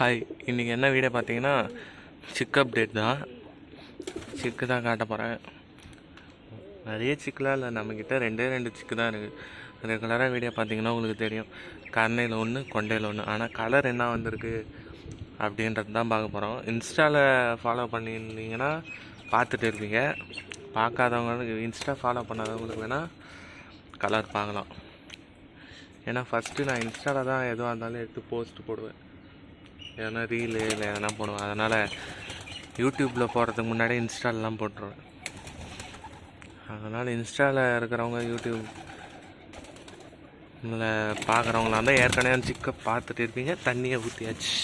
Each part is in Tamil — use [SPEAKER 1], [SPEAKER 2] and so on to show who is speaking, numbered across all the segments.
[SPEAKER 1] ஹாய் இன்றைக்கி என்ன வீடியோ பார்த்தீங்கன்னா சிக் அப்டேட் தான். சிக்கு தான் காட்ட போகிறேன் நிறைய சிக்கெலாம் இல்லை. நம்மக்கிட்ட ரெண்டே ரெண்டு சிக்கு தான் இருக்குது ரெகுலராக வீடியோ பார்த்தீங்கன்னா உங்களுக்கு தெரியும். கண்ணையில் ஒன்று கொண்டையில் ஒன்று ஆனால் கலர் என்ன வந்திருக்கு அப்படின்றது தான் பார்க்க போகிறோம் இன்ஸ்டாவில் ஃபாலோ பண்ணியிருந்தீங்கன்னா பார்த்துட்டு இருப்பீங்க. பார்க்காதவங்களுக்கு இன்ஸ்டா ஃபாலோ பண்ணாதவங்களுக்கு வேணால் கலர் பார்க்கலாம். ஏன்னா ஃபஸ்ட்டு நான் இன்ஸ்டாவில் தான் எதுவாக இருந்தாலும் எடுத்து போஸ்ட் போடுவேன். எதனா ரீலு இல்லை எதனா போடுவேன். அதனால் யூடியூப்பில் போடுறதுக்கு முன்னாடி இன்ஸ்டாலெலாம் போட்டுருவேன். அதனால் இன்ஸ்டாவில் இருக்கிறவங்க யூடியூப் இல்லை பார்க்குறவங்களா இருந்தால் ஏற்கனவே சிக்க பார்த்துட்டு இருப்பீங்க. தண்ணியை ஊற்றியாச்சு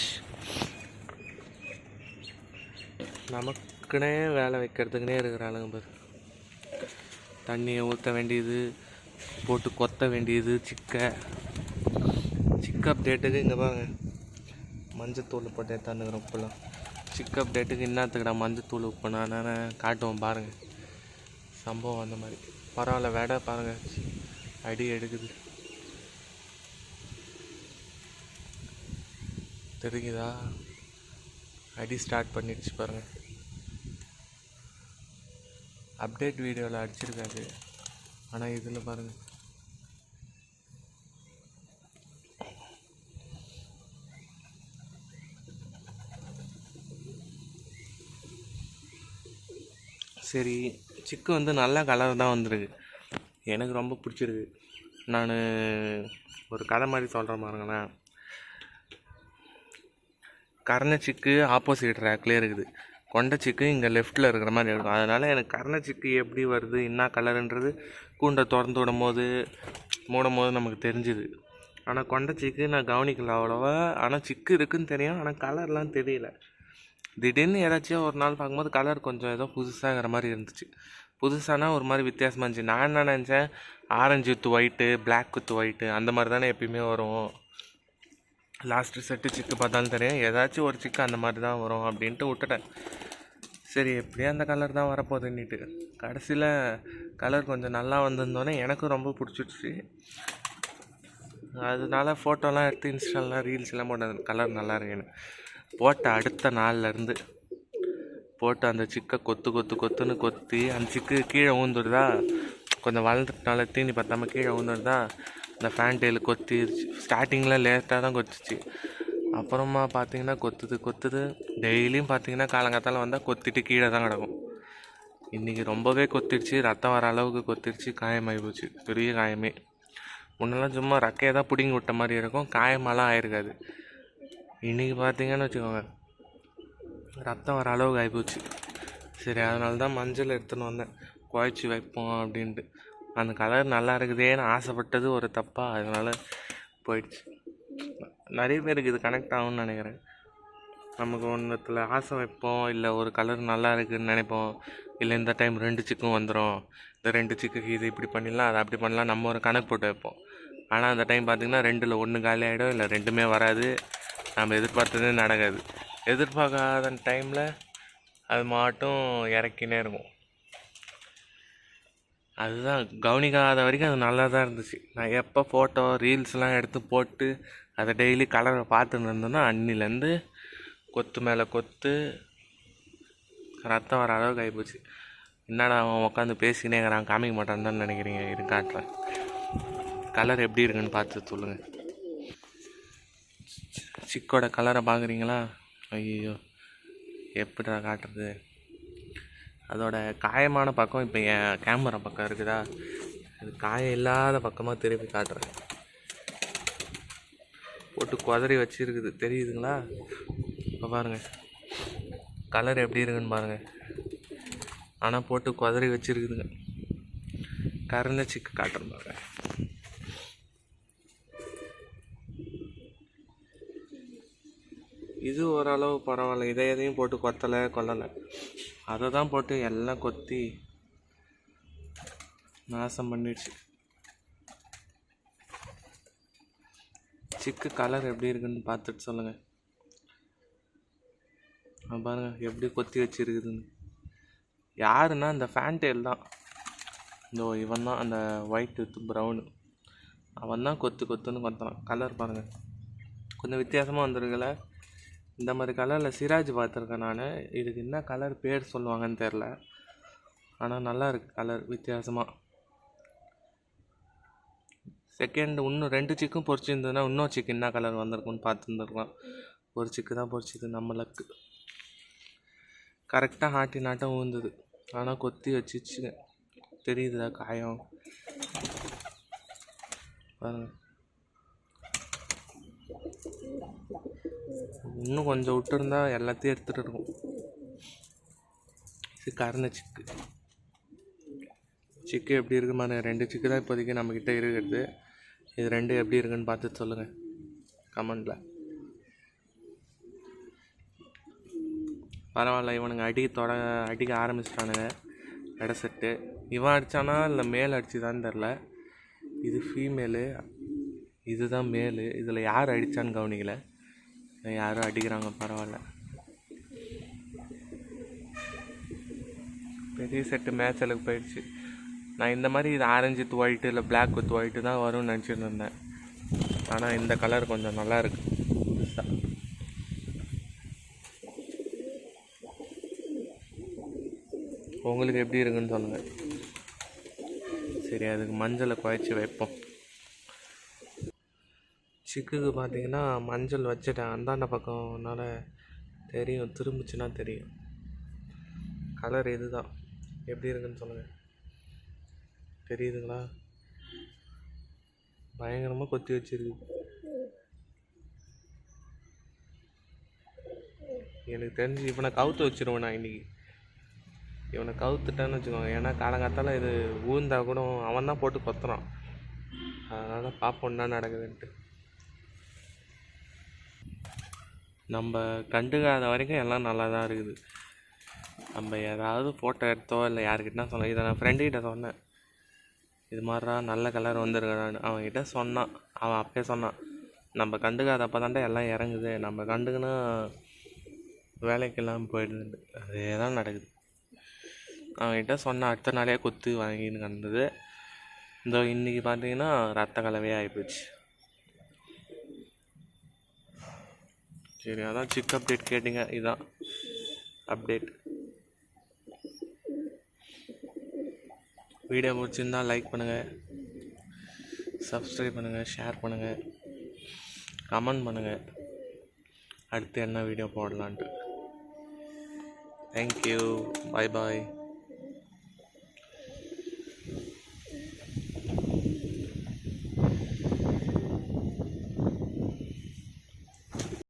[SPEAKER 1] நமக்குனே வேலை வைக்கிறதுக்குனே இருக்கிற ஆளுங்க பாரு. தண்ணியை ஊற்ற வேண்டியது போட்டு கொத்த வேண்டியது சிக்க சிக்க அப்டேட்டுக்கு இங்கே பாருங்க. மஞ்சத்தூள் போட்டு எடுத்தாந்துக்கிறோம் உப்புலாம் சிக் அப்டேட்டுக்கு என்னத்துக்குடா மஞ்சத்தூள் உப்பு நான் காட்டுவோம் பாருங்கள் சம்பவம் அந்த மாதிரி. பரவாயில்ல வேடை பாருங்கள் அடி எடுக்குது. தெரியுதா அடி ஸ்டார்ட் பண்ணிடுச்சு பாருங்கள் அப்டேட் வீடியோவில் அடிச்சிருக்காது ஆனால் இதில் பாருங்கள் சரி சிக்கு வந்து நல்ல கலர் தான் வந்திருக்கு. எனக்கு ரொம்ப பிடிச்சிருக்கு. நான் ஒரு கதை மாதிரி சொல்கிற பாருங்களேன். கரண சிக்கு ஆப்போசிட் ரேக்லேயே இருக்குது. கொண்ட சிக்கு இங்கே லெஃப்ட்டில் இருக்கிற மாதிரி இருக்கும். அதனால் எனக்கு கரண சிக்கு எப்படி வருது என்ன கலருன்றது கூண்டை திறந்து விடும் போது மூடும் போது நமக்கு தெரிஞ்சுது. ஆனால் கொண்ட சிக்கு நான் கவனிக்கல அவ்வளோவா. ஆனால் சிக்கு இருக்குதுன்னு தெரியும் ஆனால் கலர்லாம் தெரியல. திடீர்னு ஏதாச்சும் ஒரு நாள் பார்க்கும்போது கலர் கொஞ்சம் ஏதோ புதுசாகிற மாதிரி இருந்துச்சு. புதுசானா ஒரு மாதிரி வித்தியாசமாக இருந்துச்சு. நான் என்ன நினச்சேன்? Orange with white black with white அந்த மாதிரி தானே எப்பயுமே வரும். லாஸ்ட்டு செட்டு சிக்கு பார்த்தாலும் தெரியும். ஏதாச்சும் ஒரு சிக்கு அந்த மாதிரி தான் வரும் அப்படின்ட்டு விட்டுட்டேன். சரி எப்படியும் அந்த கலர் தான் வரப்போகுதுன்னுட்டு. கடைசியில் கலர் கொஞ்சம் நல்லா வந்திருந்தோன்னே எனக்கும் ரொம்ப பிடிச்சிடுச்சு. அதனால ஃபோட்டோலாம் எடுத்து இன்ஸ்டாலாம் எல்லாம் போட்டேன். கலர் நல்லா இருக்குன்னு போட்ட அடுத்த நாள்லேருந்து போட்டு அந்த சிக்கை கொத்து கொத்து கொத்துன்னு கொத்தி அந்த சிக்கு கீழே ஊந்துடுதா கொஞ்சம் வளர்ந்துட்டனால தீனி பத்தாமல் கீழே ஊந்துடுதா இந்த ஃபேன் டெயில் கொத்திடுச்சு ஸ்டார்டிங்கில் லேட்டாக தான் கொத்துச்சு. அப்புறமா பார்த்தீங்கன்னா கொத்துது கொத்துது. டெய்லியும் பார்த்தீங்கன்னா காலங்காத்தால் வந்தால் கொத்திட்டு கீழே தான் கிடக்கும். இன்றைக்கி ரொம்பவே கொத்திடுச்சு. ரத்தம் வர அளவுக்கு கொத்திடுச்சு. காயமாகி போச்சு. பெரிய காயமே. முன்னெல்லாம் சும்மா ரக்கையை தான் பிடுங்கி விட்ட மாதிரி இருக்கும். காயமெல்லாம் ஆயிருக்காது. இன்றைக்கி பார்த்தீங்கன்னு வச்சுக்கோங்க ரத்தம் வர அளவுக்கு ஆகிப்போச்சு சரி அதனால தான் மஞ்சள் எடுத்துன்னு வந்தேன். குழச்சி வைப்போம் அப்படின்ட்டு. அந்த கலர் நல்லா இருக்குதேன்னு ஆசைப்பட்டது ஒரு தப்பாக அதனால் போயிடுச்சு. நிறைய பேருக்கு இது கனெக்ட் ஆகும்னு நினைக்கிறேன். நமக்கு ஒன்றத்தில் ஆசை வைப்போம் இல்லை ஒரு கலர் நல்லா இருக்குதுன்னு நினைப்போம். இல்லை இந்த டைம் ரெண்டு சிக்கும் வந்துடும் இந்த ரெண்டு சிக்குக்கு இது இப்படி பண்ணிடலாம் அதை அப்படி பண்ணலாம் நம்ம ஒரு கணக்கு போட்டு வைப்போம். ஆனால் அந்த டைம் பார்த்திங்கன்னா ரெண்டில் ஒன்று காலி ஆகிடும் இல்லை ரெண்டுமே வராது. நம்ம எதிர்பார்த்ததே நடக்காது. எதிர்பார்க்காத டைமில் அது மாட்டும் இறக்கினே இருக்கும். அதுதான் கவனிக்காத வரைக்கும் அது நல்லா தான் இருந்துச்சு. நான் எப்போ ஃபோட்டோ ரீல்ஸ்லாம் எடுத்து போட்டு அதை டெய்லி கலரை பார்த்துன்னு இருந்தேன்னா அன்னிலேருந்து கொத்து மேலே கொத்து ரத்தம் வர அளவுக்கு ஆகிப்போச்சு என்னடா அவன் உட்காந்து பேசினே காமிக்க மாட்டான்னு தான் நினைக்கிறீங்க இரு கலர் எப்படி இருக்குன்னு பார்த்து சொல்லுங்கள் சிக்கோட கலரை பார்க்குறீங்களா? ஐயோ எப்படிடா காட்டுறது? அதோட காயமான பக்கம் இப்போ என் கேமரா பக்கம் இருக்குதா? அது காயம் இல்லாத பக்கமாக திருப்பி காட்டுறேன். போட்டு குதறி வச்சுருக்குது. தெரியுதுங்களா? இப்போ பாருங்கள் கலர் எப்படி இருக்குன்னு பாருங்கள் ஆனால் போட்டு குதறி வச்சுருக்குதுங்க. கறந்த சிக்கு காட்டுறேன் பாருங்கள் இது ஓரளவு பரவாயில்ல. இதை எதையும் போட்டு கொத்தலை கொல்லலை. அதை தான் போட்டு எல்லாம் கொத்தி நாசம் பண்ணிடுச்சு. சிக்கு கலர் எப்படி இருக்குன்னு பார்த்துட்டு சொல்லுங்கள் ஆ பாருங்க எப்படி கொத்தி வச்சுருக்குதுன்னு. யாருன்னா இந்த ஃபேன்டெயில் தான். இந்த இவன் தான் அந்த ஒயிட் வித் ப்ரௌனு அவன் தான் கொத்து கொத்துன்னு கொத்தான் கலர் பாருங்கள் கொஞ்சம் வித்தியாசமாக வந்திருக்குல்ல. இந்த மாதிரி கலரில் சிராஜ் பார்த்துருக்கேன் நான். இதுக்கு என்ன கலர் பேர் சொல்லுவாங்கன்னு தெரில ஆனால் நல்லா இருக்கு கலர் வித்தியாசமாக செகண்ட் இன்னும் ரெண்டு சிக்கும் பொரிச்சிருந்ததுன்னா இன்னும் சிக்கு என்ன கலர் வந்திருக்குன்னு பார்த்துருந்துருக்கலாம். ஒரு சிக்கு தான் பொரிச்சிது நம்ம லக்கு கரெக்டாக ஆட்டி நாட்டம் ஊந்துது. ஆனால் கொத்தி வச்சிச்சு. தெரியுதா காயம். பாருங்கள் இன்னும் கொஞ்சம் விட்டுருந்தா எல்லாத்தையும் எடுத்துகிட்டு இருக்கும் இது கருணை சிக்கு. சிக்கு எப்படி இருக்கு மாதிரி ரெண்டு சிக்கு தான் இப்போதைக்கு நம்மக்கிட்ட இருக்கிறது இது ரெண்டு எப்படி இருக்குன்னு பார்த்து சொல்லுங்கள் கமெண்டில். பரவாயில்ல இவனுங்க அடி தொட அடிக்க ஆரம்பிச்சிட்டானுங்க. எடை செட்டு. இவன் அடித்தானா இல்லை மேல் அடிச்சுதான்னு தெரில. இது ஃபீமேலு இதுதான் மேலு இதில் யார் அடித்தான்னு கவனிக்கலை. யாரும் அடிக்கிறாங்க பரவாயில்ல. பெரிய செட்டு மேட்சலுக்கு போயிடுச்சு. நான் இந்த மாதிரி இது ஆரஞ்சு வித் ஒயிட்டு இல்லை பிளாக் வித் ஒயிட்டு தான் வரும்னு நினச்சிட்டு இருந்தேன். ஆனால் இந்த கலர் கொஞ்சம் நல்லா இருக்கு. உங்களுக்கு எப்படி இருக்குன்னு சொல்லுங்கள் சரி அதுக்கு மஞ்சளை குழச்சி வைப்போம். சிக்குக்கு பார்த்தீங்கன்னா மஞ்சள் வச்சுட்டேன். அந்தாண்ட பக்கம்னால தெரியும். திரும்பிச்சுன்னா தெரியும். கலர் இது தான் எப்படி இருக்குன்னு சொல்லுங்கள் தெரியுதுங்களா? பயங்கரமாக கொத்தி வச்சிருக்கு. எனக்கு தெரிஞ்சு இவனை கவுத்து வச்சிருவேன் நான் இன்னைக்கு. இவனை கவுத்துட்டேன்னு வச்சுக்கோங்க. ஏன்னா காலங்காத்தால் இது ஊந்தா கூட அவன் தான் போட்டு கொத்துறான். அதனால் பார்ப்போம் என்ன நடக்குதுன்ட்டு. நம்ம கண்டுக்காத வரைக்கும் எல்லாம் நல்லா தான் இருக்குது. நம்ம ஏதாவது ஃபோட்டோ எடுத்தோ இல்லை யாருக்கிட்ட சொல்ல இதை நான் ஃப்ரெண்டுக்கிட்ட சொன்னேன். இது மாதிரிடா நல்ல கலர் வந்துருக்கான்னு அவன்கிட்ட சொன்னான். அவன் அப்பயே சொன்னான் நம்ம கண்டுக்காதப்ப தாண்டா எல்லாம் இறங்குது. நம்ம கண்டுக்குன்னா வேலைக்கெல்லாம் போயிடுது அதே தான் நடக்குது. அவன்கிட்ட சொன்ன அடுத்த நாளே குத்து வாங்கின்னு கண்டது. இந்த இன்னைக்கு பார்த்தீங்கன்னா ரத்த கலவையே ஆகிப்போச்சு சரி அதான் சிக் அப்டேட் கேட்டிங்க இதான். அப்டேட் வீடியோ பிடிச்சிருந்தா லைக் பண்ணுங்கள் சப்ஸ்கிரைப் பண்ணுங்கள் ஷேர் பண்ணுங்கள் கமெண்ட் பண்ணுங்கள் அடுத்து என்ன வீடியோ போடலான்ட்டு. தேங்க்யூ பாய் பாய்